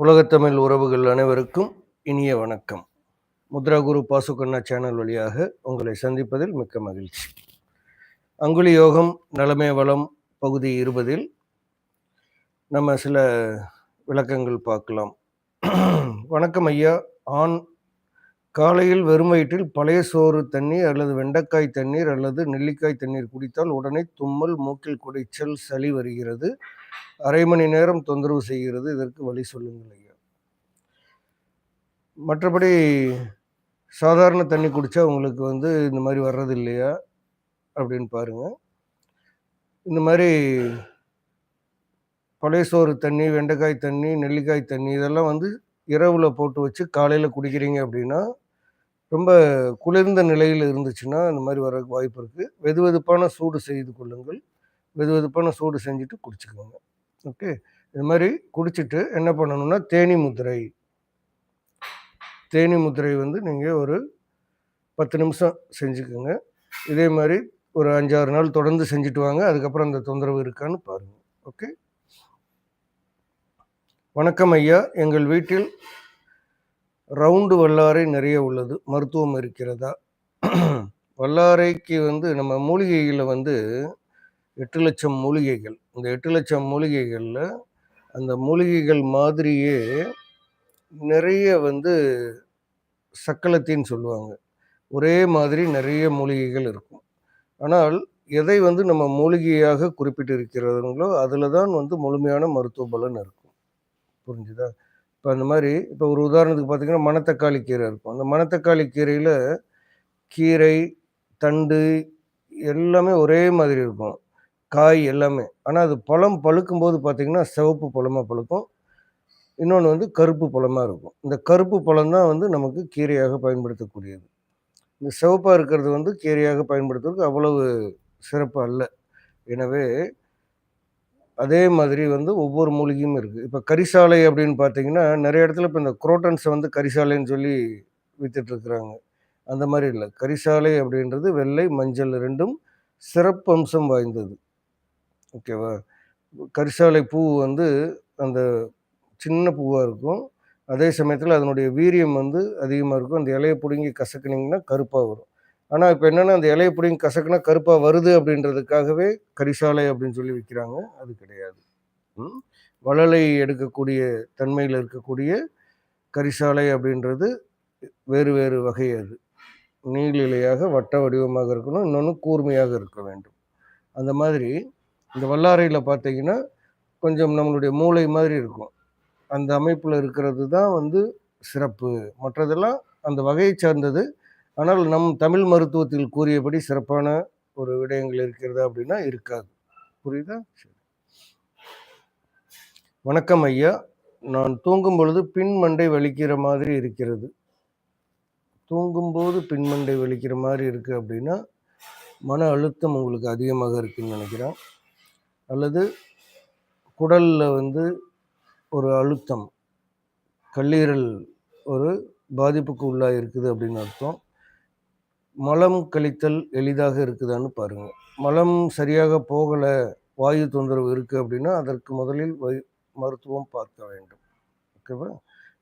உலகத்தமிழ் உறவுகள் அனைவருக்கும் இனிய வணக்கம். முத்ரா குரு பாசுகண்ணா சேனல் வழியாக உங்களை சந்திப்பதில் மிக்க மகிழ்ச்சி. அங்குலி யோகம் நலமே வளம் பகுதி இருபதில் நம்ம சில விளக்கங்கள் பார்க்கலாம். வணக்கம் ஐயா. ஆண் காலையில் வெறும் வயிற்றில் பழைய சோறு தண்ணீர் அல்லது வெண்டைக்காய் தண்ணீர் அல்லது நெல்லிக்காய் தண்ணீர் குடித்தால் உடனே தும்மல் மூக்கில் குடைச்சல் சளி வருகிறது. அரை மணி நேரம் தொந்தரவு செய்கிறது. இதற்கு வழி சொல்லுங்கள் ஐயா. மற்றபடி சாதாரண தண்ணி குடித்தா உங்களுக்கு வந்து இந்த மாதிரி வர்றது இல்லையா? அப்படின்னு பாருங்கள் இந்த மாதிரி பழைய சோறு தண்ணி வெண்டைக்காய் தண்ணி நெல்லிக்காய் தண்ணி இதெல்லாம் வந்து இரவில் போட்டு வச்சு காலையில் குடிக்கிறீங்க அப்படின்னா ரொம்ப குளிர்ந்த நிலையில் இருந்துச்சுன்னா இந்த மாதிரி வர்றதுக்கு வாய்ப்பு இருக்குது வெது வெதுப்பான சூடு செய்து கொள்ளுங்கள். வெது வெதுப்பான சூடு செஞ்சுட்டு குடிச்சுக்கோங்க. ஓகே? இது மாதிரி குடிச்சிட்டு என்ன பண்ணணும்னா தேனி முத்திரை தேனி முத்திரை வந்து நீங்கள் ஒரு பத்து நிமிஷம் செஞ்சுக்கோங்க. இதே மாதிரி ஒரு அஞ்சாறு நாள் தொடர்ந்து செஞ்சுட்டு வாங்க. அதுக்கப்புறம் அந்த தொந்தரவு இருக்கான்னு பாருங்கள் ஓகே? வணக்கம் ஐயா. எங்கள் வீட்டில் ரவுண்டு வல்லாரை நிறைய உள்ளது. மருத்துவம் இருக்கிறதா? வல்லாரைக்கு வந்து நம்ம மூலிகையில் வந்து எட்டு லட்சம் மூலிகைகள். இந்த எட்டு லட்சம் மூலிகைகளில் அந்த மூலிகைகள் மாதிரியே நிறைய வந்து சக்கலத்தின்னு சொல்லுவாங்க. ஒரே மாதிரி நிறைய மூலிகைகள் இருக்கும். ஆனால் எதை வந்து நம்ம மூலிகையாக குறிப்பிட்டு இருக்கிறதுங்களோ அதில் தான் வந்து முழுமையான மருத்துவ பலன் இருக்கும். புரிஞ்சுதா? இப்போ அந்த மாதிரி இப்போ ஒரு உதாரணத்துக்கு பார்த்தீங்கன்னா மணத்தக்காளி கீரை இருக்கும். அந்த மணத்தக்காளி கீரையில் கீரை தண்டு எல்லாமே ஒரே மாதிரி இருக்கும். காய் எல்லாமே. ஆனால் அது பழம் பழுக்கும் போது பார்த்திங்கன்னா சிவப்பு பழமாக பழுக்கும். இன்னொன்று வந்து கருப்பு பழமாக இருக்கும். இந்த கருப்பு பழம் தான் வந்து நமக்கு கீரையாக பயன்படுத்தக்கூடியது. இந்த சிவப்பாக இருக்கிறது வந்து கீரையாக பயன்படுத்துறதுக்கு அவ்வளவு சிறப்பு அல்ல. எனவே அதே மாதிரி வந்து ஒவ்வொரு மூலிகையும் இருக்குது இப்போ கரிசாலை அப்படின்னு பார்த்தீங்கன்னா நிறைய இடத்துல இப்போ இந்த குரோட்டன்ஸை வந்து கரிசாலைன்னு சொல்லி வித்துட்ருக்குறாங்க அந்த மாதிரி இல்லை. கரிசாலை அப்படின்றது வெள்ளை மஞ்சள் ரெண்டும் சிறப்பம்சம் வாய்ந்தது. ஓகேவா? கரிசாலை பூ வந்து அந்த சின்ன பூவாக இருக்கும். அதே சமயத்தில் அதனுடைய வீரியம் வந்து அதிகமாக இருக்கும். அந்த இலையை பிடுங்கி கசக்குனிங்கன்னா கருப்பாக வரும். ஆனால் இப்போ என்னென்னா அந்த இலையை பிடிங்கி கசக்குனா கருப்பாக வருது அப்படின்றதுக்காகவே கரிசாலை அப்படின்னு சொல்லி விற்கிறாங்க அது கிடையாது. வளலை எடுக்கக்கூடிய தன்மையில் இருக்கக்கூடிய கரிசாலை அப்படின்றது வேறு வேறு வகை அது. நீளிலையாக வட்ட வடிவமாக இருக்கணும். இன்னொன்று கூர்மையாக இருக்க வேண்டும். அந்த மாதிரி இந்த வல்லாரையில் பார்த்தீங்கன்னா கொஞ்சம் நம்மளுடைய மூளை மாதிரி இருக்கும். அந்த அமைப்பில் இருக்கிறது தான் வந்து சிறப்பு. மற்றதெல்லாம் அந்த வகையை சார்ந்தது. ஆனால் நம் தமிழ் மருத்துவத்தில் கூறியபடி சிறப்பான ஒரு விடயங்கள் இருக்கிறதா அப்படின்னா இருக்காது. புரியுதா? சரி. வணக்கம் ஐயா. நான் தூங்கும் பொழுது பின் மண்டை வலிக்கிற மாதிரி இருக்கிறது. தூங்கும்போது பின்மண்டை வலிக்கிற மாதிரி இருக்குது அப்படின்னா மன அழுத்தம் உங்களுக்கு அதிகமாக இருக்குதுன்னு நினைக்கிறேன். அல்லது குடலில் வந்து ஒரு அழுத்தம் கல்லீரல் ஒரு பாதிப்புக்கு உள்ளாக இருக்குது அப்படின்னு அர்த்தம். மலம் கழித்தல் எளிதாக இருக்குதான்னு பாருங்கள் மலம் சரியாக போகலை வாயு தொந்தரவு இருக்குது அப்படின்னா அதற்கு முதலில் வை மருத்துவம் பார்க்க வேண்டும். ஓகேவா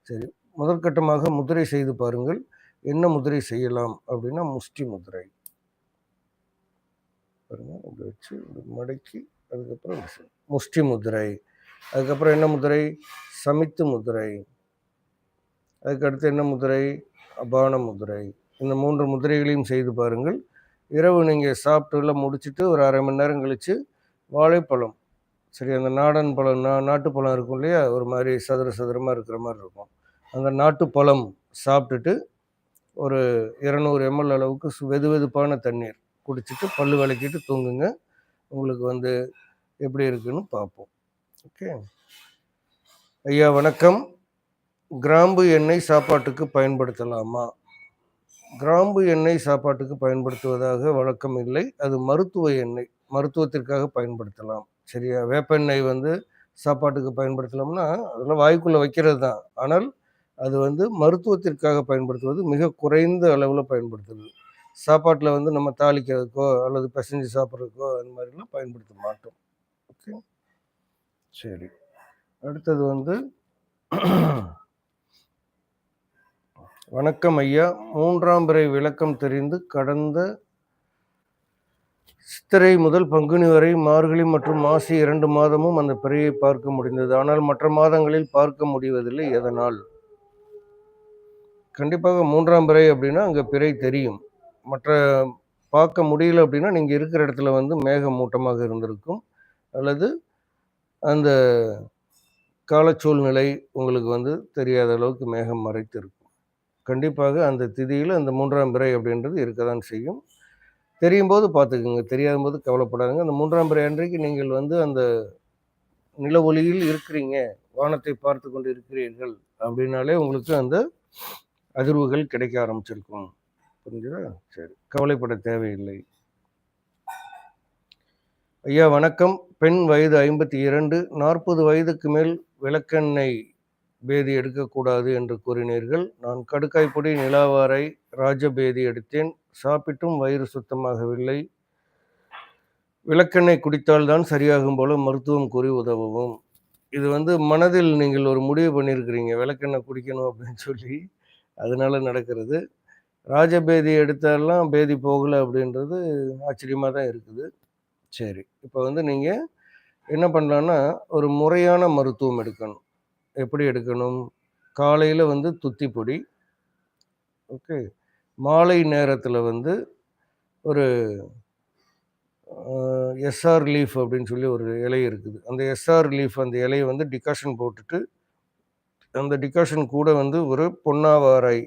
சரி. முதற்கட்டமாக முதிரை செய்து பாருங்கள். என்ன முதிரை செய்யலாம் அப்படின்னா முஷ்டி முதிரை. பாருங்கள் இப்படி வச்சு மடக்கி அதுக்கப்புறம் முஷ்டி முதிரை அதுக்கப்புறம் என்ன முதிரை? சமித்து முதிரை அதுக்கடுத்து என்ன முதிரை? அபான முதிரை. இந்த மூன்று முதிரைகளையும் செய்து பாருங்கள். இரவு நீங்கள் சாப்பிட்டுலாம் முடிச்சுட்டு ஒரு அரை மணி நேரம் கழித்து வாழைப்பழம். சரி அந்த நாடன் பழம் நா நாட்டுப்பழம் இருக்கும் இல்லையா? ஒரு மாதிரி சதுர சதுரமாக இருக்கிற மாதிரி இருக்கும். அந்த நாட்டுப்பழம் சாப்பிட்டுட்டு ஒரு இரநூறு எம்எல் அளவுக்கு வெது வெதுப்பான தண்ணீர் குடிச்சிட்டு பல் விளக்கிட்டு தூங்குங்க. உங்களுக்கு வந்து எப்படி இருக்குன்னு பார்ப்போம். ஓகே? ஐயா வணக்கம். கிராம்பு எண்ணெய் சாப்பாட்டுக்கு பயன்படுத்தலாமா? கிராம்பு எண்ணெய் சாப்பாட்டுக்கு பயன்படுத்துவதாக வழக்கம் இல்லை. அது மருத்துவ எண்ணெய். மருத்துவத்திற்காக பயன்படுத்தலாம். சரியா? வேப்பெண்ணெய் வந்து சாப்பாட்டுக்கு பயன்படுத்தலாம்னா அதெல்லாம் வாய்க்குள்ளே வைக்கிறது தான். ஆனால் அது வந்து மருத்துவத்திற்காக பயன்படுத்துவது மிக குறைந்த அளவில் பயன்படுத்துது. சாப்பாட்டில் வந்து நம்ம தாளிக்கிறதுக்கோ அல்லது பிசைஞ்சு சாப்பிட்றதுக்கோ அந்த மாதிரிலாம் பயன்படுத்த மாட்டோம். ஓகே? சரி. அடுத்தது வந்து வணக்கம் ஐயா. மூன்றாம் பிறை விளக்கம் தெரிந்து கடந்த சித்திரை முதல் பங்குனி வரை மார்கழி மற்றும் மாசி இரண்டு மாதமும் அந்த பிறையை பார்க்க முடிந்தது. ஆனால் மற்ற மாதங்களில் பார்க்க முடிவதில்லை. எதனால்? கண்டிப்பாக மூன்றாம் பிறை அப்படின்னா அங்கே பிறை தெரியும். மற்ற பார்க்க முடியல அப்படின்னா நீங்கள் இருக்கிற இடத்துல வந்து மேக மூட்டமாக இருந்திருக்கும். அல்லது அந்த காலச்சூழ்நிலை உங்களுக்கு வந்து தெரியாத அளவுக்கு மேகம் மறைத்திருக்கும். கண்டிப்பாக அந்த திதியில் அந்த மூன்றாம் பிறை அப்படின்றது இருக்க தான் செய்யும். தெரியும் போது பார்த்துக்குங்க. தெரியாத போது கவலைப்படாதுங்க. அந்த மூன்றாம் பிறை அன்றைக்கு நீங்கள் வந்து அந்த நில ஒளியில் இருக்கிறீங்க. வானத்தை பார்த்து கொண்டு இருக்கிறீர்கள் அப்படின்னாலே உங்களுக்கு அந்த அதிர்வுகள் கிடைக்க ஆரம்பிச்சிருக்கும். புரிஞ்சுதா சரி. கவலைப்பட தேவையில்லை. ஐயா வணக்கம். பெண் வயது ஐம்பத்தி இரண்டு நாற்பது வயதுக்கு மேல் விளக்கெண்ணெய் பேதி எடுக்கக்கூடாது என்று கூறினீர்கள். நான் கடுக்காய்ப்பொடி நிலாவாரை ராஜபேதி எடுத்தேன். சாப்பிட்டும் வயிறு சுத்தமாகவில்லை. விளக்கெண்ணெய் குடித்தால் தான் சரியாகும் போல மருத்துவம் கூறி உதவவும். இது வந்து மனதில் நீங்கள் ஒரு முடிவு பண்ணியிருக்கிறீங்க. விளக்கெண்ணெய் குடிக்கணும் அப்படின்னு சொல்லி. அதனால நடக்கிறது. ராஜபேதி எடுத்தாலாம் பேதி போகலை அப்படின்றது ஆச்சரியமாக தான் இருக்குது. சரி இப்போ வந்து நீங்கள் என்ன பண்ணலான்னா ஒரு முறையான மருத்துவம் எடுக்கணும். எப்படி எடுக்கணும்? காலையில் வந்து துத்தி பொடி ஓகே. மாலை நேரத்தில் வந்து ஒரு எஸ்ஆர் லீஃப் அப்படின்னு சொல்லி ஒரு இலை இருக்குது. அந்த எஸ்ஆர் லீஃப் அந்த இலையை வந்து டிகாஷன் போட்டுட்டு அந்த டிகாஷன் கூட வந்து ஒரு பொன்னாவாராய்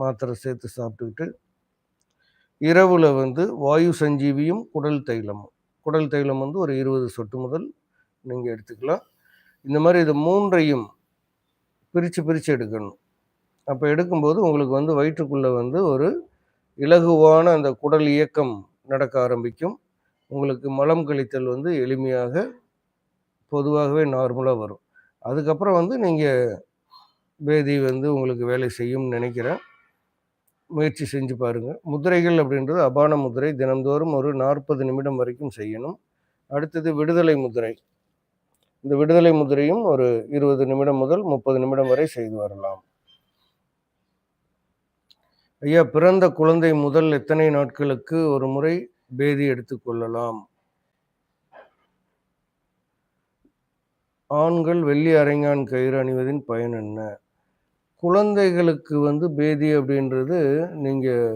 மாத்திரை சேர்த்து சாப்பிட்டுக்கிட்டு இரவில் வந்து வாயு சஞ்சீவியும் குடல் தைலமும். குடல் தைலம் வந்து ஒரு இருபது சொட்டு முதல் நீங்கள் எடுத்துக்கலாம். இந்த மாதிரி இது மூன்றையும் பிரித்து பிரித்து எடுக்கணும். அப்போ எடுக்கும்போது உங்களுக்கு வந்து வயிற்றுக்குள்ளே வந்து ஒரு இலகுவான அந்த குடல் இயக்கம் நடக்க ஆரம்பிக்கும். உங்களுக்கு மலம் கழித்தல் வந்து எளிமையாக பொதுவாகவே நார்மலாக வரும். அதுக்கப்புறம் வந்து நீங்கள் பேதி வந்து உங்களுக்கு வேலை செய்யும்னு நினைக்கிறேன். முயற்சி செஞ்சு பாருங்கள் முதிரைகள் அப்படின்றது அபான முதிரை. தினந்தோறும் ஒரு நாற்பது நிமிடம் வரைக்கும் செய்யணும். அடுத்தது விடுதலை முதிரை. இந்த விடுதலை முதிரையும் ஒரு இருபது நிமிடம் முதல் முப்பது நிமிடம் வரை செய்து வரலாம். ஐயா பிறந்த குழந்தை முதல் எத்தனை நாட்களுக்கு ஒரு முறை பேதி எடுத்துக்கொள்ளலாம் ஆண்கள் வெள்ளி அரைஞான் கயிறு அணிவதின் பயன் என்ன? குழந்தைகளுக்கு வந்து பேதி அப்படின்றது நீங்கள்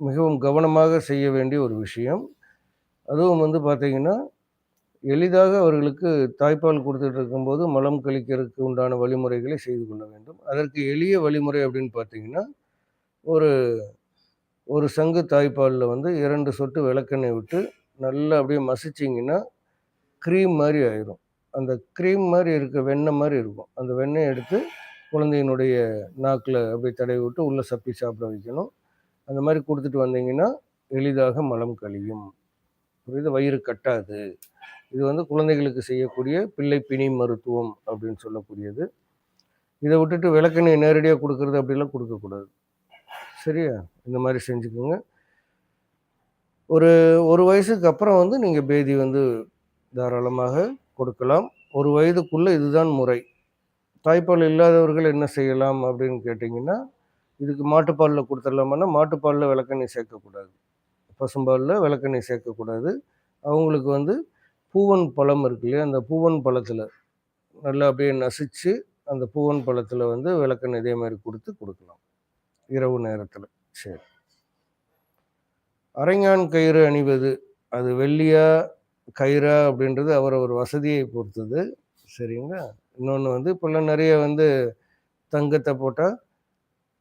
மிகவும் கவனமாக செய்ய வேண்டிய ஒரு விஷயம். அதுவும் வந்து பார்த்தீங்கன்னா எளிதாக அவர்களுக்கு தாய்ப்பால் கொடுத்துட்டு இருக்கும்போது மலம் கழிக்கிறதுக்கு உண்டான வழிமுறைகளை செய்து கொள்ள வேண்டும். அதற்கு எளிய வழிமுறை அப்படின்னு பார்த்தீங்கன்னா ஒரு ஒரு சங்கு தாய்ப்பாலில் வந்து இரண்டு சொட்டு விளக்கெண்ணெய் விட்டு நல்லா அப்படியே மசிச்சிங்கன்னா க்ரீம் மாதிரி ஆயிரும். அந்த க்ரீம் மாதிரி இருக்க வெண்ணெய் மாதிரி இருக்கும். அந்த வெண்ணெய் எடுத்து குழந்தையினுடைய நாக்கில் அப்படியே தடவி விட்டு உள்ளே சப்பி சாப்பிட வைக்கணும். அந்த மாதிரி கொடுத்துட்டு வந்தீங்கன்னா எளிதாக மலம் கழியும். புரியுது? வயிறு கட்டாது. இது வந்து குழந்தைகளுக்கு செய்யக்கூடிய பிள்ளை பிணி மருத்துவம் அப்படின்னு சொல்லக்கூடியது. இதை விட்டுட்டு விளக்கெண்ணெய் நேரடியாக கொடுக்கறது அப்படிலாம் கொடுக்கக்கூடாது. சரியா? இந்த மாதிரி செஞ்சுக்கோங்க. ஒரு ஒரு வயசுக்கு அப்புறம் வந்து நீங்கள் பேதி வந்து தாராளமாக கொடுக்கலாம். ஒரு வயதுக்குள்ளே இதுதான் முறை. தாய்ப்பால் இல்லாதவர்கள் என்ன செய்யலாம் அப்படின்னு கேட்டிங்கன்னா இதுக்கு மாட்டுப்பாலில் கொடுத்துடலாமான்னா மாட்டுப்பாலில் விளக்கெண்ணெய் சேர்க்கக்கூடாது. பசும்பாலில் விளக்கெண்ணெய் சேர்க்கக்கூடாது. அவங்களுக்கு வந்து பூவன் பழம் இருக்கு இல்லையா அந்த பூவன் பழத்தில் நல்லா அப்படியே நசிச்சு அந்த பூவன் பழத்தில் வந்து விளக்கெண்ணெய் இதே மாதிரி கொடுத்து கொடுக்கலாம். இரவு நேரத்தில். சரி. அரைஞான் கயிறு அணிவது அது வெள்ளியாக கயிறா அப்படின்றது அவரவர் வசதியை பொறுத்தது. சரிங்களா? இன்னொன்று வந்து இப்போல்லாம் நிறைய வந்து தங்கத்தை போட்டால்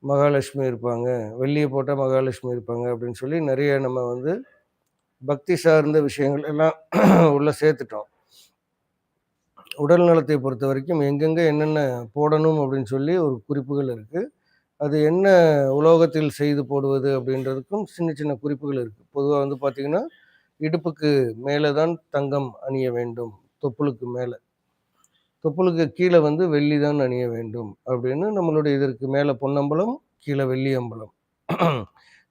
மகாலட்சுமி இருப்பாங்க. வெள்ளியை போட்டால் மகாலட்சுமி இருப்பாங்க அப்படின்னு சொல்லி நிறைய நம்ம வந்து பக்தி சார்ந்த விஷயங்கள் எல்லாம் உள்ளே சேர்த்துட்டோம். உடல் நலத்தை பொறுத்த வரைக்கும் எங்கெங்கே என்னென்ன போடணும் அப்படின்னு சொல்லி ஒரு குறிப்புகள் இருக்குது அது என்ன உலோகத்தில் செய்து போடுவது அப்படின்றதுக்கும் சின்ன சின்ன குறிப்புகள் இருக்குது பொதுவாக வந்து பார்த்திங்கன்னா இடுப்புக்கு மேலே தான் தங்கம் அணிய வேண்டும் தொப்புளுக்கு மேலே. தொப்புளுக்கு கீழே வந்து வெள்ளி தான் அணிய வேண்டும் அப்படின்னு நம்மளுடைய இதற்கு மேலே பொன்னம்பலம் கீழே வெள்ளி அம்பலம்.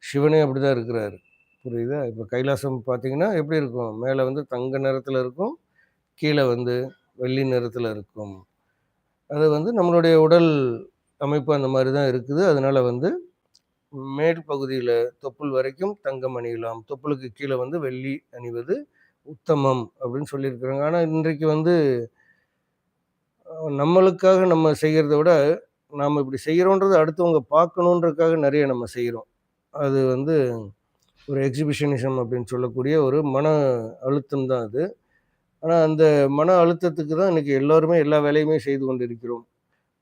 சிவனே அப்படி தான் இருக்கிறாரு. புரியுதா? இப்போ கைலாசம் பார்த்தீங்கன்னா எப்படி இருக்கும்? மேலே வந்து தங்க நிறத்தில் இருக்கும் கீழே வந்து வெள்ளி நிறத்தில் இருக்கும். அது வந்து நம்மளுடைய உடல் அமைப்பு அந்த மாதிரி தான் இருக்குது. அதனால் வந்து மேல் பகுதியில் தொப்புள் வரைக்கும் தங்கம் அணியலாம். தொப்புளுக்கு கீழே வந்து வெள்ளி அணிவது உத்தமம் அப்படின்னு சொல்லியிருக்கிறாங்க. ஆனால் இன்றைக்கு வந்து நம்மளுக்காக நம்ம செய்கிறத விட நாம் இப்படி செய்கிறோன்றது அடுத்தவங்க பார்க்கணுன்றதுக்காக நிறைய நம்ம செய்கிறோம் அது வந்து ஒரு எக்ஸிபிஷனிசம் அப்படின்னு சொல்லக்கூடிய ஒரு மன அழுத்தம் தான் அது. ஆனால் அந்த மன அழுத்தத்துக்கு தான் இன்றைக்கி எல்லாருமே எல்லா வேலையுமே செய்து கொண்டு இருக்கிறோம்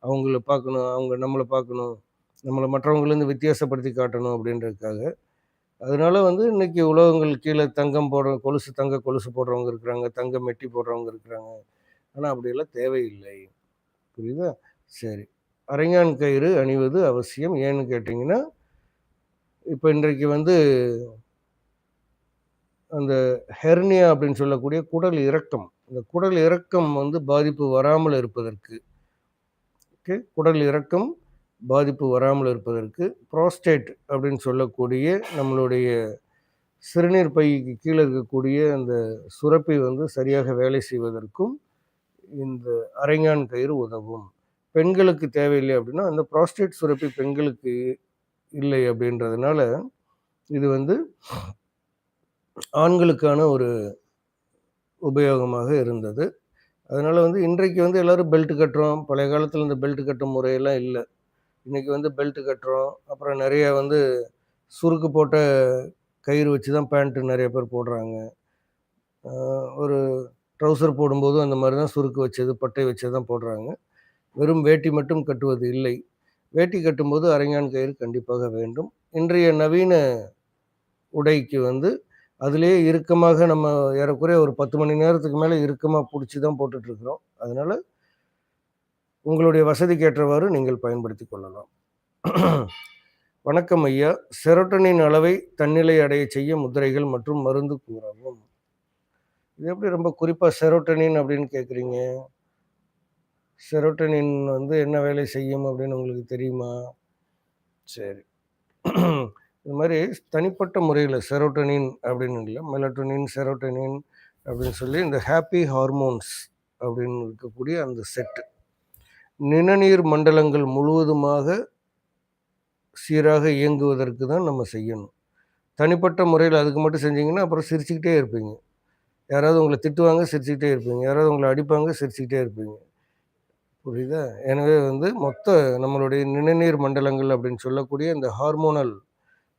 அவங்கள பார்க்கணும் அவங்க நம்மளை பார்க்கணும். நம்மளை மற்றவங்களேருந்து வித்தியாசப்படுத்தி காட்டணும் அப்படின்றதுக்காக. அதனால வந்து இன்னைக்கு உலகங்கள் கீழே தங்கம் போடுற கொலுசு தங்க கொலுசு போடுறவங்க இருக்கிறாங்க தங்க மெட்டி போடுறவங்க இருக்கிறாங்க. ஆனால் அப்படியெல்லாம் தேவையில்லை. புரியுதா? சரி. அரைஞான் கயிறு அணிவது அவசியம். ஏன்னு கேட்டிங்கன்னா இப்போ இன்றைக்கு வந்து அந்த ஹெர்னியா அப்படின்னு சொல்லக்கூடிய குடல் இறக்கம். இந்த குடல் இறக்கம் வந்து பாதிப்பு வராமல் இருப்பதற்கு ஓகே? குடல் இறக்கம் பாதிப்பு வராமல் இருப்பதற்கு ப்ராஸ்டேட் அப்படின்னு சொல்லக்கூடிய நம்மளுடைய சிறுநீர் பைக்கு கீழே இருக்கக்கூடிய அந்த சுரப்பி வந்து சரியாக வேலை செய்வதற்கும் இந்த அரைஞான் கயிறு உதவும். பெண்களுக்கு தேவையில்லை அப்படின்னா அந்த ப்ராஸ்டேட் சுரப்பி பெண்களுக்கு இல்லை அப்படின்றதுனால இது வந்து ஆண்களுக்கான ஒரு உபயோகமாக இருந்தது. அதனால் வந்து இன்றைக்கு வந்து எல்லோரும் பெல்ட் கட்டுறோம். பழைய காலத்தில் இந்த பெல்ட் கட்டும் முறையெல்லாம் இல்லை. இன்றைக்கி வந்து பெல்ட்டு கட்டுறோம். அப்புறம் நிறைய வந்து சுருக்கு போட்ட கயிறு வச்சு தான் பேண்ட்டு நிறைய பேர் போடுறாங்க. ஒரு ட்ரௌசர் போடும்போதும் அந்த மாதிரி தான் சுருக்கு வச்சது பட்டை வச்சது தான் போடுறாங்க. வெறும் வேட்டி மட்டும் கட்டுவது இல்லை. வேட்டி கட்டும்போது அரைஞான் கயிறு கண்டிப்பாக வேண்டும். இன்றைய நவீன உடைக்கு வந்து அதிலே இறுக்கமாக நம்ம ஏறக்குறைய ஒரு பத்து மணி நேரத்துக்கு மேலே இறுக்கமாக பிடிச்சி தான் போட்டுட்ருக்குறோம் அதனால் உங்களுடைய வசதிக்கு ஏற்றவாறு நீங்கள் பயன்படுத்தி கொள்ளலாம். வணக்கம் ஐயா. செரோட்டனின் அளவை தன்னிலை அடைய செய்ய முதிரைகள் மற்றும் மருந்து கூறவும். இது எப்படி ரொம்ப குறிப்பாக செரோட்டனின் அப்படின்னு கேட்குறீங்க செரோட்டனின் வந்து என்ன வேலை செய்யும் அப்படின்னு உங்களுக்கு தெரியுமா? சரி. இது மாதிரி தனிப்பட்ட முறையில் செரோட்டனின் அப்படின்னு இல்லை மெலட்டோனின் செரோட்டனின் அப்படின்னு சொல்லி இந்த ஹாப்பி ஹார்மோன்ஸ் அப்படின்னு இருக்கக்கூடிய அந்த செட்டு. நிணநீர் மண்டலங்கள் முழுவதுமாக சீராக இயங்குவதற்கு தான் நம்ம செய்யணும். தனிப்பட்ட முறையில் அதுக்கு மட்டும் செஞ்சீங்கன்னா அப்புறம் சிரிச்சுக்கிட்டே இருப்பீங்க. யாராவது உங்களை திட்டுவாங்க சிரிச்சுக்கிட்டே இருப்பீங்க. யாராவது உங்களை அடிப்பாங்க சிரிச்சுக்கிட்டே இருப்பீங்க. புரியுதா? எனவே வந்து மொத்த நம்மளுடைய நிணநீர் மண்டலங்கள் அப்படின்னு சொல்லக்கூடிய இந்த ஹார்மோனல்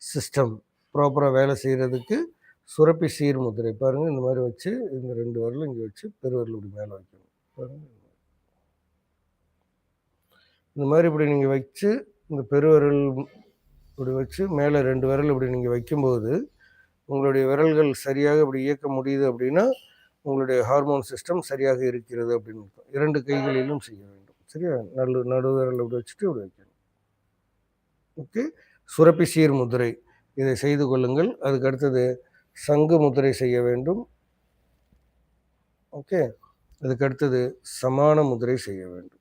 சிஸ்டம் ப்ராப்பராக வேலை செய்கிறதுக்கு சுரப்பி சீர் முத்திரை பாருங்கள் இந்த மாதிரி வச்சு இந்த ரெண்டு விரலும் இங்கே வச்சு பெருவிரல் இப்படி மேலே வைக்கணும். பாருங்கள் இந்த மாதிரி இப்படி நீங்கள் வச்சு இந்த பெருவிரல் இப்படி வச்சு மேலே ரெண்டு விரல் இப்படி நீங்கள் வைக்கும்போது உங்களுடைய விரல்கள் சரியாக இப்படி இயக்க முடியுது அப்படின்னா உங்களுடைய ஹார்மோன் சிஸ்டம் சரியாக இருக்கிறது அப்படின்னு இரண்டு கைகளிலும் செய்ய வேண்டும். சரியா? நடு நடுவிரல் இப்படி வச்சுட்டு இப்படி வைக்கணும். ஓகே? சுரப்பி சீர் முதிரை. இதை செய்து கொள்ளுங்கள். அதுக்கு அடுத்தது சங்கு முதிரை செய்ய வேண்டும். ஓகே? அதுக்கு அடுத்தது சமான முதிரை செய்ய வேண்டும்.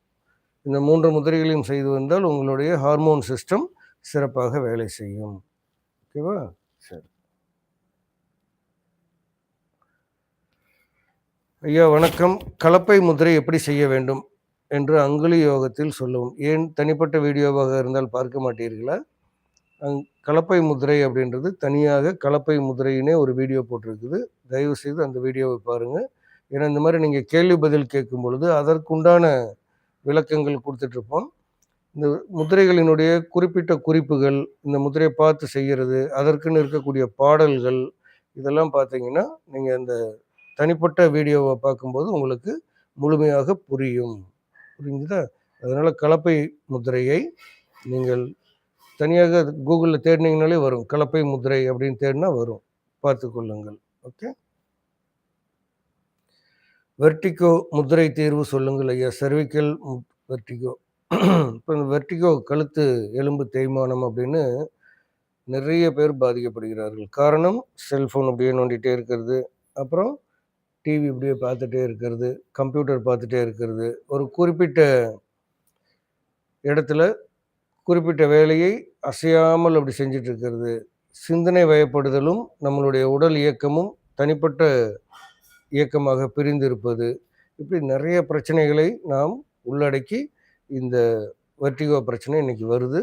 இந்த மூன்று முதிரைகளையும் செய்து வந்தால் உங்களுடைய ஹார்மோன் சிஸ்டம் சிறப்பாக வேலை செய்யும். ஓகேவா சரி. ஐயா வணக்கம். கலப்பை முதிரை எப்படி செய்ய வேண்டும் என்று அங்குலி யோகத்தில் சொல்லவும். ஏன் தனிப்பட்ட வீடியோவாக இருந்தால் பார்க்க மாட்டீர்களா? அங் கலப்பை முதிரை அப்படின்றது தனியாக கலப்பை முதிரையினே ஒரு வீடியோ போட்டிருக்குது. தயவு செய்து அந்த வீடியோவை பாருங்கள் ஏன்னா இந்த மாதிரி நீங்கள் கேள்வி பதில் கேட்கும் பொழுது அதற்குண்டான விளக்கங்கள் கொடுத்துட்ருப்போம். இந்த முதிரைகளினுடைய குறிப்பிட்ட குறிப்புகள் இந்த முதிரையை பார்த்து செய்கிறது அதற்குன்னு இருக்கக்கூடிய பாடல்கள் இதெல்லாம் பார்த்தீங்கன்னா நீங்கள் இந்த தனிப்பட்ட வீடியோவை பார்க்கும்போது உங்களுக்கு முழுமையாக புரியும். புரிஞ்சுதா? அதனால் கலப்பை முதிரையை நீங்கள் தனியாக கூகுளில் தேடினீங்கனாலே வரும். கலப்பை முதிரை அப்படின்னு தேடினா வரும். பார்த்து கொள்ளுங்கள். ஓகே? வெர்டிகோ முதிரை தேர்வு சொல்லுங்கள் ஐயா. Cervical vertigo. இப்போ இந்த வெர்டிகோ கழுத்து எலும்பு தேய்மானம் அப்படின்னு நிறைய பேர் பாதிக்கப்படுகிறார்கள். காரணம் செல்ஃபோன் அப்படியே நோண்டிகிட்டே இருக்கிறது. அப்புறம் டிவி இப்படியே பார்த்துட்டே இருக்கிறது. கம்ப்யூட்டர் பார்த்துட்டே இருக்கிறது. ஒரு குறிப்பிட்ட இடத்துல குறிப்பிட்ட வேலையை அசையாமல் அப்படி செஞ்சுட்டு இருக்கிறது. சிந்தனை வயப்படுதலும் நம்மளுடைய உடல் இயக்கமும் தனிப்பட்ட இயக்கமாக பிரிந்திருப்பது. இப்படி நிறைய பிரச்சனைகளை நாம் உள்ளடக்கி இந்த வெர்டிகோ பிரச்சனை இன்னைக்கு வருது.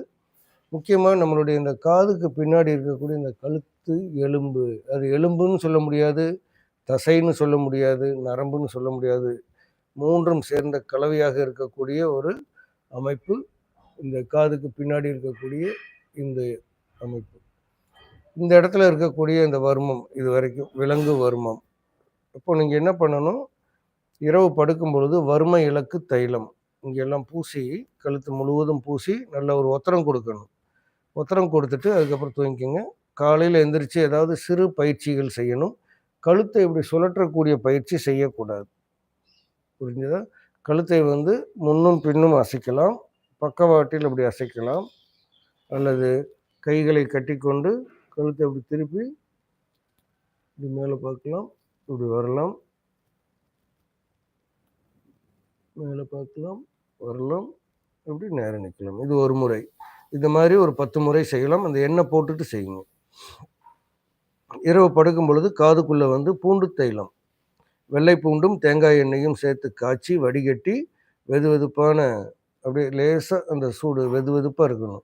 முக்கியமாக நம்மளுடைய இந்த காதுக்கு பின்னாடி இருக்கக்கூடிய இந்த கழுத்து எலும்பு அது எலும்புன்னு சொல்ல முடியாது தசைன்னு சொல்ல முடியாது நரம்புன்னு சொல்ல முடியாது. மூன்றும் சேர்ந்த கலவையாக இருக்கக்கூடிய ஒரு அமைப்பு இந்த காதுக்கு பின்னாடி இருக்கக்கூடிய இந்த அமைப்பு. இந்த இடத்துல இருக்கக்கூடிய இந்த வர்மம் இது வரைக்கும் விலங்கு வர்மம். இப்போ நீங்கள் என்ன பண்ணணும்? இரவு படுக்கும் பொழுது வர்ம இலக்கு தைலம். இங்கெல்லாம் பூசி கழுத்து முழுவதும் பூசி நல்ல ஒரு ஒத்தரம் கொடுக்கணும். ஒத்தரம் கொடுத்துட்டு அதுக்கப்புறம் தூங்கிக்கோங்க. காலையில் எந்திரிச்சு ஏதாவது சிறு பயிற்சிகள் செய்யணும். கழுத்தை இப்படி சுழற்றக்கூடிய பயிற்சி செய்யக்கூடாது. புரிஞ்சுதா? கழுத்தை வந்து முன்னும் பின்னும் அசைக்கலாம். பக்கவாட்டில் இப்படி அசைக்கலாம். அல்லது கைகளை கட்டிக்கொண்டு கழுத்தை இப்படி திருப்பி இப்படி மேலே பார்க்கலாம். இப்படி வரலாம். மேலே பார்க்கலாம். வரலாம். இப்படி நேரம் நிற்கலாம். இது ஒரு முறை. இந்த மாதிரி ஒரு பத்து முறை செய்யலாம். அந்த எண்ணெய் போட்டுட்டு செய்யுங்க. இரவு படுக்கும் பொழுது காதுக்குள்ளே வந்து பூண்டு தைலம் வெள்ளை பூண்டும் தேங்காய் எண்ணெயும் சேர்த்து காய்ச்சி வடிகட்டி வெது வெதுப்பான அப்படியே லேசாக அந்த சூடு வெது வெதுப்பாக இருக்கணும்.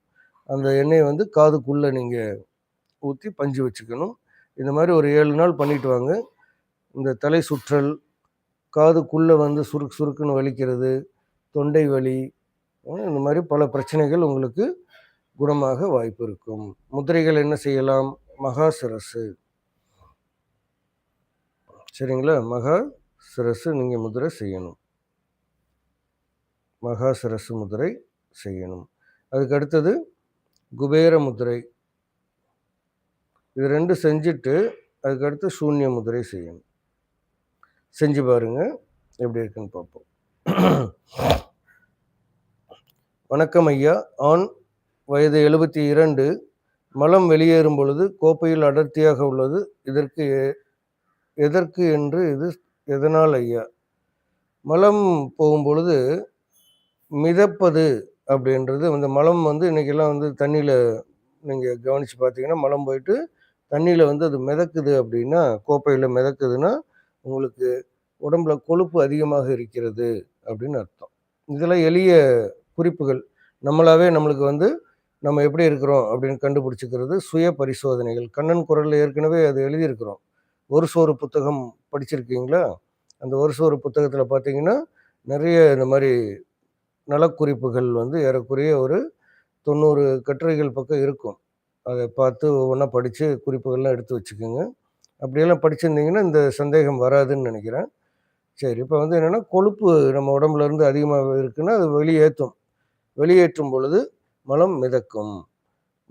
அந்த எண்ணெயை வந்து காதுக்குள்ளே நீங்கள் ஊற்றி பஞ்சு வச்சுக்கணும். இந்த மாதிரி ஒரு ஏழு நாள் பண்ணிட்டு வாங்க. இந்த தலை சுற்றல் காதுக்குள்ளே வந்து சுருக்கு சுருக்குன்னு வலிக்கிறது தொண்டை வலி இந்த மாதிரி பல பிரச்சனைகள் உங்களுக்கு குணமாக வாய்ப்பு இருக்கும். முதிரைகள் என்ன செய்யலாம்? மகா சிரசு. சரிங்களா? மகா சிரசு நீங்கள் முதிரை செய்யணும். மகா சிரசு முதிரை செய்யணும். அதுக்கு அடுத்தது குபேர முதிரை. இது ரெண்டு செஞ்சுட்டு அதுக்கு அடுத்து சூன்ய முதிரை செய்யணும். செஞ்சு பாருங்க. எப்படி இருக்குன்னு பார்ப்போம். வணக்கம் ஐயா. ஆண் வயது எழுபத்தி இரண்டு. மலம் வெளியேறும் பொழுது கோப்பையில் அடர்த்தியாக உள்ளது. இதற்கு எ- எதற்கு என்று இது எதனால் ஐயா? மலம் போகும் பொழுது மிதப்பது அப்படின்றது அந்த மலம் வந்து இன்னைக்கெல்லாம் வந்து தண்ணியில் நீங்கள் கவனித்து பார்த்தீங்கன்னா மலம் போயிட்டு தண்ணியில் வந்து அது மிதக்குது அப்படின்னா கோப்பையில் மிதக்குதுன்னா உங்களுக்கு உடம்புல கொழுப்பு அதிகமாக இருக்கிறது அப்படின்னு அர்த்தம். இதெல்லாம் எளிய குறிப்புகள். நம்மளாவே நம்மளுக்கு வந்து நம்ம எப்படி இருக்கிறோம் அப்படின்னு கண்டுபிடிச்சிக்கிறது சுய பரிசோதனைகள். கண்ணன் குரலில் ஏற்கனவே அது எழுதியிருக்கிறோம். ஒரு சோறு புத்தகம் படிச்சிருக்கீங்களா? அந்த ஒரு சோறு புத்தகத்தில் பார்த்தீங்கன்னா நிறைய இந்த மாதிரி நலக்குறிப்புகள் வந்து ஏறக்குறைய ஒரு தொண்ணூறு கட்டுரைகள் பக்கம் இருக்கும். அதை பார்த்து ஒவ்வொன்றா படித்து குறிப்புகள்லாம் எடுத்து வச்சுக்கோங்க. அப்படியெல்லாம் படிச்சிருந்தீங்கன்னா இந்த சந்தேகம் வராதுன்னு நினைக்கிறேன். சரி இப்போ வந்து என்னென்னா கொழுப்பு நம்ம உடம்புல இருந்து அதிகமாக இருக்குன்னா அது வெளியேற்றும். வெளியேற்றும் பொழுது மலம் மிதக்கும்.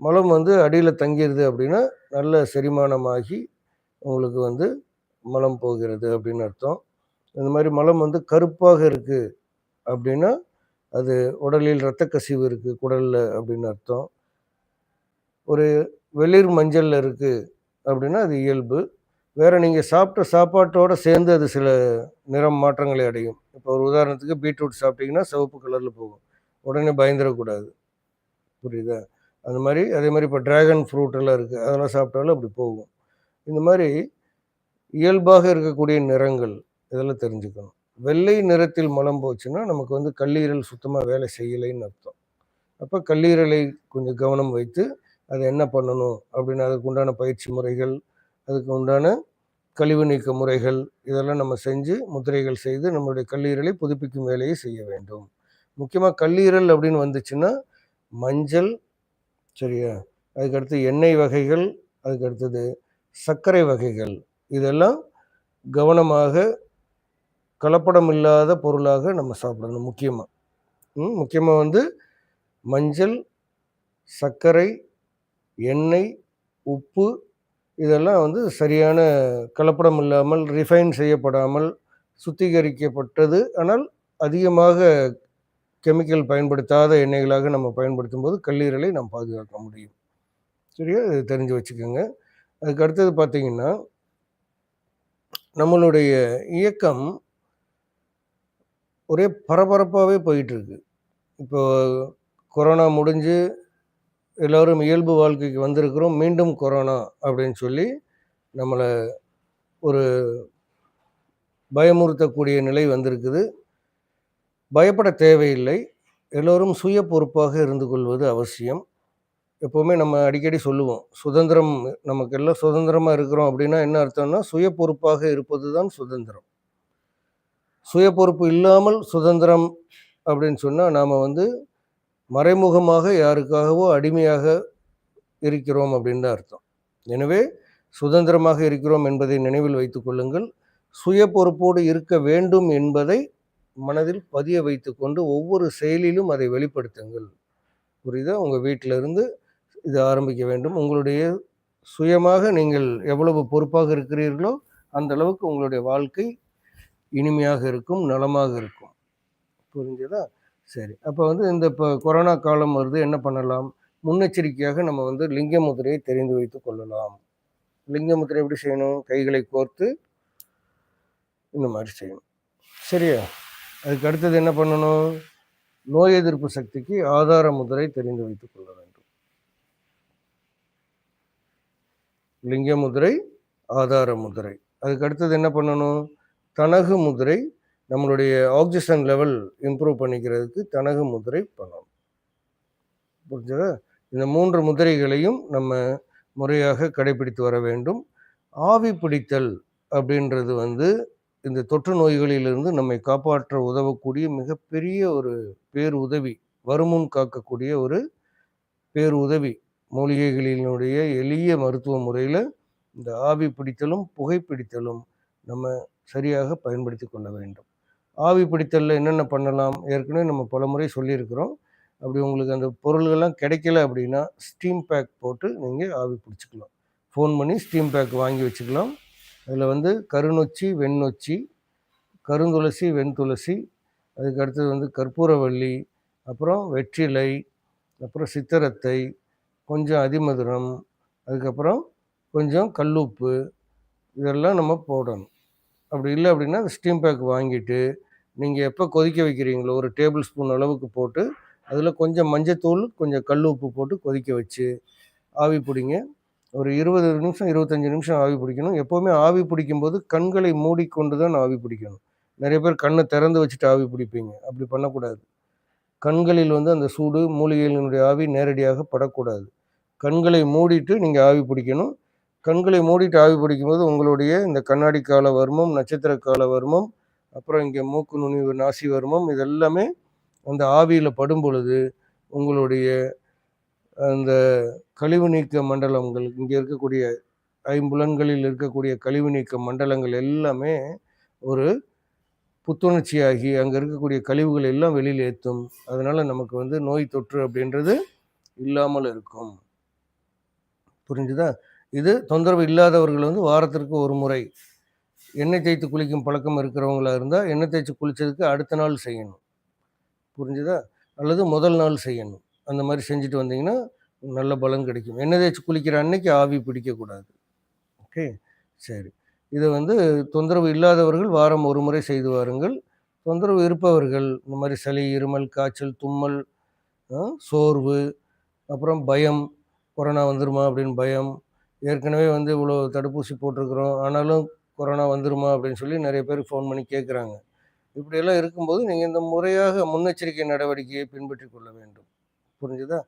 மலம் வந்து அடியில் தங்கிடுது அப்படின்னா நல்ல செரிமானமாகி உங்களுக்கு வந்து மலம் போகிறது அப்படின்னு அர்த்தம். இந்த மாதிரி மலம் வந்து கருப்பாக இருக்குது அப்படின்னா அது உடலில் இரத்த கசிவு இருக்குது குடலில் அப்படின்னு அர்த்தம். ஒரு வெளிர் மஞ்சளில் இருக்குது அப்படின்னா அது இயல்பு. வேறு நீங்கள் சாப்பிட்ட சாப்பாட்டோடு சேர்ந்து அது சில நிறம் மாற்றங்களை அடையும். இப்போ ஒரு உதாரணத்துக்கு பீட்ரூட் சாப்பிட்டீங்கன்னா சிவப்பு கலரில் போகும். உடனே பயந்துடக்கூடாது. புரியுதா? அந்த மாதிரி அதே மாதிரி இப்போ ட்ராகன் ஃப்ரூட் எல்லாம் இருக்குது அதெல்லாம் சாப்பிட்டாலும் அப்படி போகும். இந்த மாதிரி இயல்பாக இருக்கக்கூடிய நிறங்கள் இதெல்லாம் தெரிஞ்சுக்கணும். வெள்ளை நிறத்தில் மலம் போச்சுன்னா நமக்கு வந்து கல்லீரல் சுத்தமாக வேலை செய்யலைன்னு அர்த்தம். அப்போ கல்லீரலை கொஞ்சம் கவனம் வைத்து அதை என்ன பண்ணணும்? அப்படின்னு அதுக்குண்டான பயிற்சி முறைகள் அதுக்கு உண்டான கழிவு நீக்க முறைகள் இதெல்லாம் நம்ம செஞ்சு முத்திரைகள் செய்து நம்மளுடைய கல்லீரலை புதுப்பிக்கும் வேலையை செய்ய வேண்டும். முக்கியமாக கல்லீரல் அப்படின்னு வந்துச்சுன்னா மஞ்சள் சரியா அதுக்கடுத்து எண்ணெய் வகைகள் அதுக்கு அடுத்தது சர்க்கரை வகைகள். இதெல்லாம் கவனமாக கலப்படம் இல்லாத பொருளாக நம்ம சாப்பிடணும் முக்கியமாக முக்கியமாக வந்து மஞ்சள் சர்க்கரை எண்ணெய் உப்பு இதெல்லாம் வந்து சரியான கலப்படம் இல்லாமல் ரிஃபைன் செய்யப்படாமல் சுத்திகரிக்கப்பட்டது. ஆனால் அதிகமாக கெமிக்கல் பயன்படுத்தாத எண்ணெய்களாக நம்ம பயன்படுத்தும் போது கல்லீரலை நாம் பாதுகாக்க முடியும். சரியா? இது தெரிஞ்சு வச்சுக்கோங்க. அதுக்கு அடுத்தது பார்த்தீங்கன்னா நம்மளுடைய இயக்கம் ஒரே பரபரப்பாகவே போயிட்டுருக்கு இப்போ கொரோனா முடிஞ்சு எல்லோரும் இயல்பு வாழ்க்கைக்கு வந்திருக்கிறோம். மீண்டும் கொரோனா அப்படின்னு சொல்லி நம்மளை ஒரு பயமுறுத்தக்கூடிய நிலை வந்திருக்குது. பயப்பட தேவையில்லை. எல்லோரும் சுய பொறுப்பாக இருந்து கொள்வது அவசியம். எப்போவுமே நம்ம அடிக்கடி சொல்லுவோம் சுதந்திரம் நமக்கு எல்லாம் சுதந்திரமாக இருக்கிறோம் அப்படின்னா என்ன அர்த்தம்னா சுய பொறுப்பாக இருப்பது தான் சுதந்திரம். சுய பொறுப்பு இல்லாமல் சுதந்திரம் அப்படின்னு சொன்னால் நாம் வந்து மறைமுகமாக யாருக்காகவோ அடிமையாக இருக்கிறோம் அப்படின்னு தான் அர்த்தம். எனவே சுதந்திரமாக இருக்கிறோம் என்பதை நினைவில் வைத்துக்கொள்ளுங்கள் சுய பொறுப்போடு இருக்க வேண்டும் என்பதை மனதில் பதிய வைத்துக்கொண்டு ஒவ்வொரு செயலிலும் அதை வெளிப்படுத்துங்கள். புரியுதா? உங்கள் வீட்டிலிருந்து இது ஆரம்பிக்க வேண்டும். உங்களுடைய சுயமாக நீங்கள் எவ்வளவு பொறுப்பாக இருக்கிறீர்களோ அந்த அளவுக்கு உங்களுடைய வாழ்க்கை இனிமையாக இருக்கும் நலமாக இருக்கும். புரிஞ்சதா? சரி. அப்போ வந்து இந்த இப்போ கொரோனா காலம் வருது என்ன பண்ணலாம்? முன்னெச்சரிக்கையாக நம்ம வந்து லிங்க முதிரையை தெரிந்து வைத்து கொள்ளலாம். லிங்க முதிரை எப்படி செய்யணும்? கைகளை கோர்த்து இந்த மாதிரி செய்யணும். சரியா? அதுக்கு அடுத்தது என்ன பண்ணணும்? நோய் எதிர்ப்பு சக்திக்கு ஆதார முதிரை தெரிந்து வைத்துக் கொள்ள வேண்டும். லிங்க முதிரை ஆதார முதிரை. அதுக்கு அடுத்தது என்ன பண்ணணும்? தனகு முதிரை நம்மளுடைய ஆக்சிஜன் லெவல் இம்ப்ரூவ் பண்ணிக்கிறதுக்கு தனகு முதிரை பண்ணணும் புரிஞ்சதா? இந்த மூன்று முதிரைகளையும் நம்ம முறையாக கடைபிடித்து வர வேண்டும். ஆவி பிடித்தல் அப்படின்றது வந்து இந்த தொற்று நோய்களிலிருந்து நம்மை காப்பாற்ற உதவக்கூடிய மிகப்பெரிய ஒரு பேருதவி உதவி வருமுன் காக்கக்கூடிய ஒரு பேருதவி. உதவி மூலிகைகளினுடைய எளிய மருத்துவ முறையில் இந்த ஆவி பிடித்தலும் புகைப்பிடித்தலும் நம்ம சரியாக பயன்படுத்தி கொள்ள வேண்டும். ஆவி பிடித்தலில் என்னென்ன பண்ணலாம்? ஏற்கனவே நம்ம பல முறை சொல்லியிருக்கிறோம். அப்படி உங்களுக்கு அந்த பொருள்கள்லாம் கிடைக்கல அப்படின்னா ஸ்டீம் பேக் போட்டு நீங்கள் ஆவி பிடிச்சிக்கலாம். ஃபோன் பண்ணி ஸ்டீம் பேக் வாங்கி வச்சுக்கலாம். அதில் வந்து கருநொச்சி வெண்ணொச்சி கருந்துளசி வெண்துளசி அதுக்கு அடுத்தது வந்து கற்பூரவள்ளி அப்புறம் வெற்றிலை அப்புறம் சித்தரத்தை கொஞ்சம் அதிமதுரம் அதுக்கப்புறம் கொஞ்சம் கல்லுப்பு இதெல்லாம் நம்ம போடணும். அப்படி இல்லை அப்படின்னா ஸ்டீம் பேக் வாங்கிட்டு நீங்கள் எப்போ கொதிக்க வைக்கிறீங்களோ ஒரு டேபிள் ஸ்பூன் அளவுக்கு போட்டு அதில் கொஞ்சம் மஞ்சத்தூள் கொஞ்சம் கல் உப்பு போட்டு கொதிக்க வச்சு ஆவி பிடிங்க. ஒரு இருபது நிமிஷம் இருபத்தஞ்சி நிமிஷம் ஆவி பிடிக்கணும். எப்போவுமே ஆவி பிடிக்கும்போது கண்களை மூடிக்கொண்டு தான் ஆவி பிடிக்கணும். நிறைய பேர் கண்ணை திறந்து வச்சுட்டு ஆவி பிடிப்பீங்க. அப்படி பண்ணக்கூடாது. கண்களில் வந்து அந்த சூடு மூலிகைகளினுடைய ஆவி நேரடியாக படக்கூடாது. கண்களை மூடிட்டு நீங்கள் ஆவி பிடிக்கணும். கண்களை மூடிட்டு ஆவி பிடிக்கும்போது உங்களுடைய இந்த கண்ணாடி கால வர்மம் நட்சத்திர கால வர்மம் அப்புறம் இங்கே மூக்கு நுனிவு நாசி வர்மம் இதெல்லாமே அந்த ஆவியில் படும் பொழுது உங்களுடைய அந்த கழிவு நீக்க மண்டலங்கள் இங்கே இருக்கக்கூடிய ஐம்புலன்களில் இருக்கக்கூடிய கழிவு நீக்க மண்டலங்கள் எல்லாமே ஒரு புத்துணர்ச்சியாகி அங்கே இருக்கக்கூடிய கழிவுகள் எல்லாம் வெளியில் ஏற்றும் அதனால் நமக்கு வந்து நோய் தொற்று அப்படின்றது இல்லாமல் இருக்கும். புரிஞ்சுதா? இது தொந்தரவு இல்லாதவர்கள் வந்து வாரத்திற்கு ஒரு முறை எண்ணெய் தேய்த்து குளிக்கும் பழக்கம் இருக்கிறவங்களா இருந்தால் எண்ணெய் தேய்ச்சி குளித்ததுக்கு அடுத்த நாள் செய்யணும். புரிஞ்சுதா? அல்லது முதல் நாள் செய்யணும். அந்த மாதிரி செஞ்சுட்டு வந்தீங்கன்னா நல்ல பலன் கிடைக்கும். எண்ணெய் தேய்ச்சி குளிக்கிற அன்னைக்கு ஆவி பிடிக்கக்கூடாது. ஓகே? சரி. இதை வந்து தொந்தரவு இல்லாதவர்கள் வாரம் ஒரு முறை செய்து வாருங்கள். தொந்தரவு இருப்பவர்கள் இந்த மாதிரி சளி இருமல் காய்ச்சல் தும்மல் சோர்வு அப்புறம் பயம் கொரோனா வந்துருமா அப்படின்னு பயம் ஏற்கனவே வந்து இவ்வளோ தடுப்பூசி போட்டிருக்கிறோம். ஆனாலும் கொரோனா வந்துருமா அப்படின்னு சொல்லி நிறைய பேர் ஃபோன் பண்ணி கேட்குறாங்க இப்படியெல்லாம் இருக்கும்போது நீங்கள் இந்த முறையாக முன்னெச்சரிக்கை நடவடிக்கையை பின்பற்றி கொள்ள வேண்டும். புரிஞ்சுதா?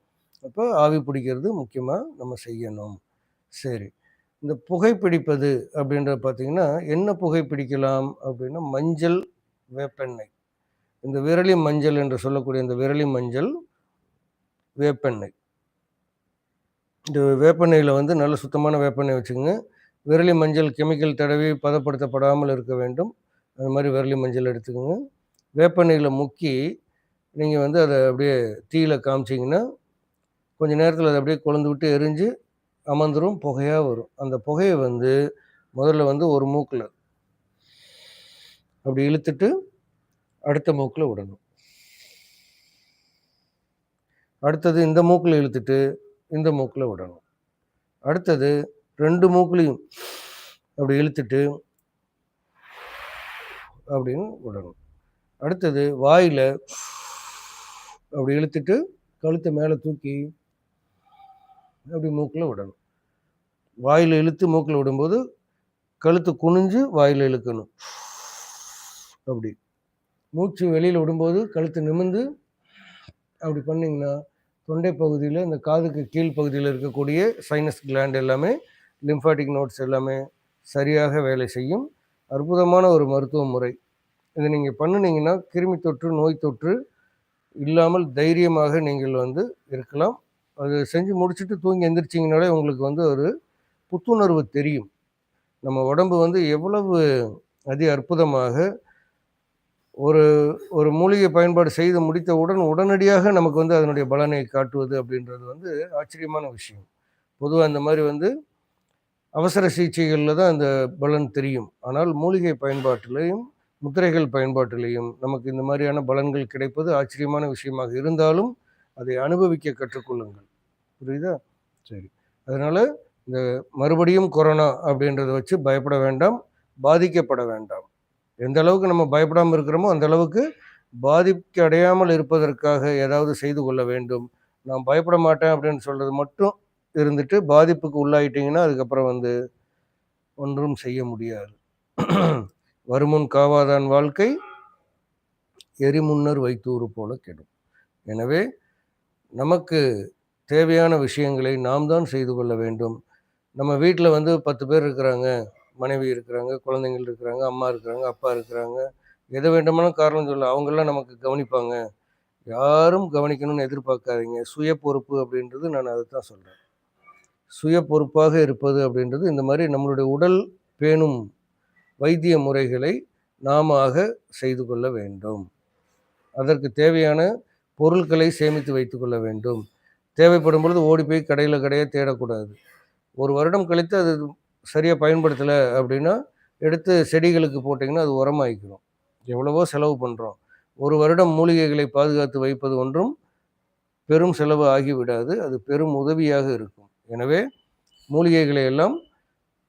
அப்போ ஆவி பிடிக்கிறது முக்கியமாக நம்ம செய்யணும். சரி. இந்த புகைப்பிடிப்பது அப்படின்றத பார்த்தீங்கன்னா என்ன புகைப்பிடிக்கலாம் அப்படின்னா மஞ்சள் வேப்பெண்ணெய். இந்த விரலி மஞ்சள் என்று சொல்லக்கூடிய இந்த விரலி மஞ்சள் வேப்பெண்ணெய். இந்த வேப்பெண்ணெயில் வந்து நல்ல சுத்தமான வேப்பெண்ணெய் வச்சுக்கோங்க. விரலி மஞ்சள் கெமிக்கல் தடவி பதப்படுத்தப்படாமல் இருக்க வேண்டும். அது மாதிரி விரலி மஞ்சள் எடுத்துக்கோங்க. வேப்பெண்ணெயில் முக்கி நீங்கள் வந்து அதை அப்படியே தீயில் காமிச்சிங்கன்னா கொஞ்சம் நேரத்தில் அதை அப்படியே குழந்து விட்டு எரிஞ்சு அமர்ந்துடும் புகையாக வரும். அந்த புகையை வந்து முதல்ல வந்து ஒரு மூக்கில் அப்படி இழுத்துட்டு அடுத்த மூக்கில் விடணும். அடுத்தது இந்த மூக்கில் இழுத்துட்டு இந்த மூக்கில் விடணும். அடுத்தது ரெண்டு மூக்குலையும் அப்படி இழுத்துட்டு அப்படின்னு விடணும். அடுத்தது வாயில் அப்படி இழுத்துட்டு கழுத்தை மேலே தூக்கி அப்படி மூக்கில் விடணும். வாயில் இழுத்து மூக்கில் விடும்போது கழுத்து குனிஞ்சு வாயில் இழுக்கணும். அப்படி மூச்சு வெளியில் விடும்போது கழுத்து நிமிர்ந்து அப்படி பண்ணிங்கன்னா தொண்டை பகுதியில் இந்த காதுக்கு கீழ் பகுதியில் இருக்கக்கூடிய சைனஸ் கிளாண்ட் எல்லாமே லிம்ஃபாட்டிக் நோட்ஸ் எல்லாமே சரியாக வேலை செய்யும். அற்புதமான ஒரு மருத்துவ முறை. இதை நீங்கள் பண்ணினீங்கன்னா கிருமி தொற்று நோய் தொற்று இல்லாமல் தைரியமாக நீங்கள் வந்து இருக்கலாம். அது செஞ்சு முடிச்சுட்டு தூங்கி எந்திரிச்சிங்கனாலே உங்களுக்கு வந்து ஒரு புத்துணர்வு தெரியும். நம்ம உடம்பு வந்து எவ்வளவு அதி அற்புதமாக ஒரு ஒரு மூலிகை பயன்பாடு செய்து முடித்தவுடன் உடனடியாக நமக்கு வந்து அதனுடைய பலனை காட்டுவது அப்படின்றது வந்து ஆச்சரியமான விஷயம். பொதுவாக இந்த மாதிரி வந்து அவசர சிகிச்சைகளில் தான் அந்த பலன் தெரியும். ஆனால் மூலிகை பயன்பாட்டிலையும் முத்திரைகள் பயன்பாட்டிலையும் நமக்கு இந்த மாதிரியான பலன்கள் கிடைப்பது ஆச்சரியமான விஷயமாக இருந்தாலும் அதை அனுபவிக்க கற்றுக்கொள்ளுங்கள். புரியுதா? சரி. அதனால் இந்த மறுபடியும் கொரோனா அப்படின்றத வச்சு பயப்பட வேண்டாம் பாதிக்கப்பட வேண்டாம். எந்த அளவுக்கு நம்ம பயப்படாமல் இருக்கிறோமோ அந்த அளவுக்கு பாதிக்க அடையாமல் இருப்பதற்காக ஏதாவது செய்து கொள்ள வேண்டும். நான் பயப்பட மாட்டேன் அப்படின்னு சொல்கிறது மட்டும் இருந்துட்டு பாதிப்புக்கு உள்ளாயிட்டீங்கன்னா அதுக்கப்புறம் வந்து ஒன்றும் செய்ய முடியாது. வருமுன் காவாதான் வாழ்க்கை எரிமுன்னர் வைத்தூறு போல கெடும். எனவே நமக்கு தேவையான விஷயங்களை நாம் தான் செய்து கொள்ள வேண்டும். நம்ம வீட்டில் வந்து பத்து பேர் இருக்கிறாங்க மனைவி இருக்கிறாங்க குழந்தைங்கள் இருக்கிறாங்க அம்மா இருக்கிறாங்க அப்பா இருக்கிறாங்க. எதை வேண்டுமானும் காரணம் சொல்ல அவங்கெல்லாம் நமக்கு கவனிப்பாங்க. யாரும் கவனிக்கணும்னு எதிர்பார்க்காதீங்க. சுய பொறுப்பு அப்படின்றது நான் அதை தான் சொல்கிறேன் சுய பொறுப்பாக இருப்பது அப்படின்றது இந்த மாதிரி நம்மளுடைய உடல் பேணும் வைத்திய முறைகளை நாம செய்து கொள்ள வேண்டும். அதற்கு தேவையான பொருட்களை சேமித்து வைத்து கொள்ள வேண்டும். தேவைப்படும் பொழுது ஓடி போய் கடையில் கடையை தேடக்கூடாது. ஒரு வருடம் கழித்து அது சரியாக பயன்படுத்தலை அப்படின்னா எடுத்து செடிகளுக்கு போட்டிங்கன்னா அது உரமாகிக்கிறோம் எவ்வளவோ செலவு பண்ணுறோம் ஒரு வருடம் மூலிகைகளை பாதுகாத்து வைப்பது ஒன்றும் பெரும் செலவு ஆகிவிடாது அது பெரும் உதவியாக இருக்கும். எனவே மூலிகைகளை எல்லாம்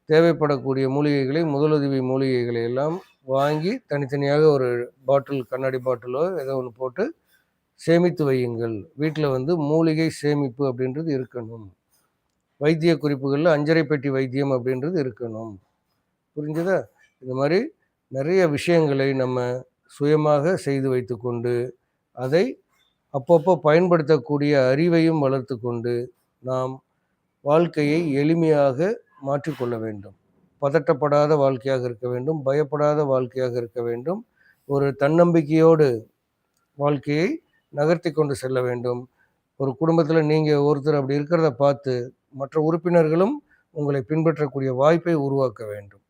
தேவைப்படக்கூடிய மூலிகைகளை முதலுதவி மூலிகைகளை எல்லாம் வாங்கி தனித்தனியாக ஒரு பாட்டில் கண்ணாடி பாட்டிலோ ஏதோ ஒன்று போட்டு சேமித்து வையுங்கள். வீட்டில் வந்து மூலிகை சேமிப்பு அப்படின்றது இருக்கணும். வைத்திய குறிப்புகளில் அஞ்சரை பெட்டி வைத்தியம் அப்படின்றது இருக்கணும். புரிஞ்சுதா? இந்த மாதிரி நிறைய விஷயங்களை நம்ம சுயமாக செய்து வைத்துக்கொண்டு அதை அப்பப்போ பயன்படுத்தக்கூடிய அறிவையும் வளர்த்து கொண்டு நாம் வாழ்க்கையை எளிமையாக மாற்றிக்கொள்ள வேண்டும். பதட்டப்படாத வாழ்க்கையாக இருக்க வேண்டும். பயப்படாத வாழ்க்கையாக இருக்க வேண்டும். ஒரு தன்னம்பிக்கையோடு வாழ்க்கையை நகர்த்தி கொண்டு செல்ல வேண்டும். ஒரு குடும்பத்தில் நீங்கள் ஒருத்தர் அப்படி இருக்கிறத பார்த்து மற்ற உறுப்பினர்களும் உங்களை பின்பற்றக்கூடிய வாய்ப்பை உருவாக்க வேண்டும்.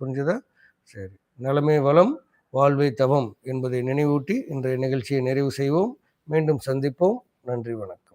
புரிஞ்சுதா? சரி. நலமே வளம் வாழ்வை தவம் என்பதை நினைவூட்டி இன்றைய நிகழ்ச்சியை நிறைவு செய்வோம். மீண்டும் சந்திப்போம். நன்றி வணக்கம்.